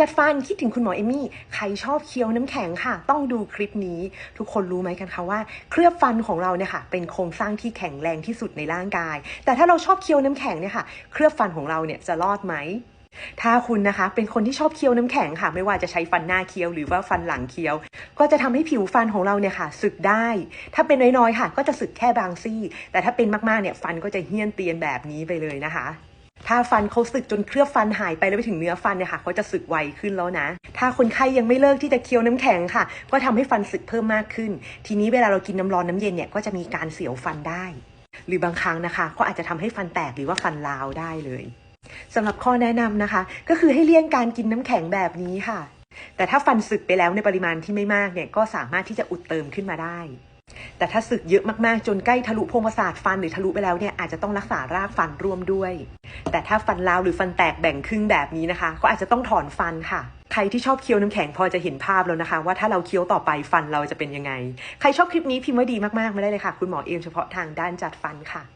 จัดฟันคิดถึงคุณหมอเอมี่ ใครชอบเคี้ยวน้ำแข็งค่ะ ต้องดูคลิปนี้ ทุกคนรู้ไหมกันคะว่า เคลือบฟันของเราเนี่ยค่ะ เป็นโครงสร้างที่แข็งแรงที่สุดในร่างกาย แต่ถ้าเราชอบเคี้ยวน้ำแข็งเนี่ยค่ะ เคลือบฟันของเราเนี่ยจะรอดไหมถ้าคุณนะคะเป็นคนที่ชอบเคี้ยวน้ำแข็งค่ะ ไม่ว่าจะใช้ฟันหน้าเคี้ยวหรือว่าฟันหลังเคี้ยว ก็จะทำให้ผิวฟันของเราเนี่ยค่ะสึกได้ ถ้าเป็นน้อยๆค่ะ ก็จะสึกแค่บางซี่ แต่ถ้าเป็นมากๆเนี่ยฟันก็จะเหี้ยนเตียนแบบนี้ไปเลยนะคะ ถ้าฟันเขาสึกจนเคลือบฟันหายไปแล้วไปถึงเนื้อฟันเนี่ยค่ะเขาจะสึกไวขึ้นแล้วนะ ถ้าคนไข้ยังไม่เลิกที่จะเคี้ยวน้ำแข็งค่ะ ก็ทำให้ฟันสึกเพิ่มมากขึ้น ทีนี้เวลาเรากินน้ำร้อนน้ำเย็นเนี่ยก็จะมีการเสียวฟันได้ หรือบางครั้งนะคะ ก็อาจจะทำให้ฟันแตกหรือว่าฟันลาวได้เลยสำหรับข้อแนะนำนะคะ ก็คือให้เลี่ยงการกินน้ำแข็งแบบนี้ค่ะ แต่ถ้าฟันสึกไปแล้วในปริมาณที่ไม่มากเนี่ยก็สามารถที่จะอุดเติมขึ้นมาได้ แต่ถ้าสึกเยอะมากๆ จนใกล้ทะลุโพรงประสาทฟันหรือทะลุไปแล้วเนี่ยอาจจะต้องรักษารากฟันร่วมด้วย แต่ถ้าฟันลาวหรือฟันแตกแบ่งครึ่งแบบนี้นะคะ ก็อาจจะต้องถอนฟันค่ะใครที่ชอบเคี้ยวน้ำแข็งพอจะเห็นภาพแล้วนะคะ ว่าถ้าเราเคี้ยวต่อไปฟันเราจะเป็นยังไง ใครชอบคลิปนี้พิมพ์ว่าดีมากๆมาได้เลยค่ะ คุณหมอเอมเฉพาะทางด้านจัดฟันค่ะ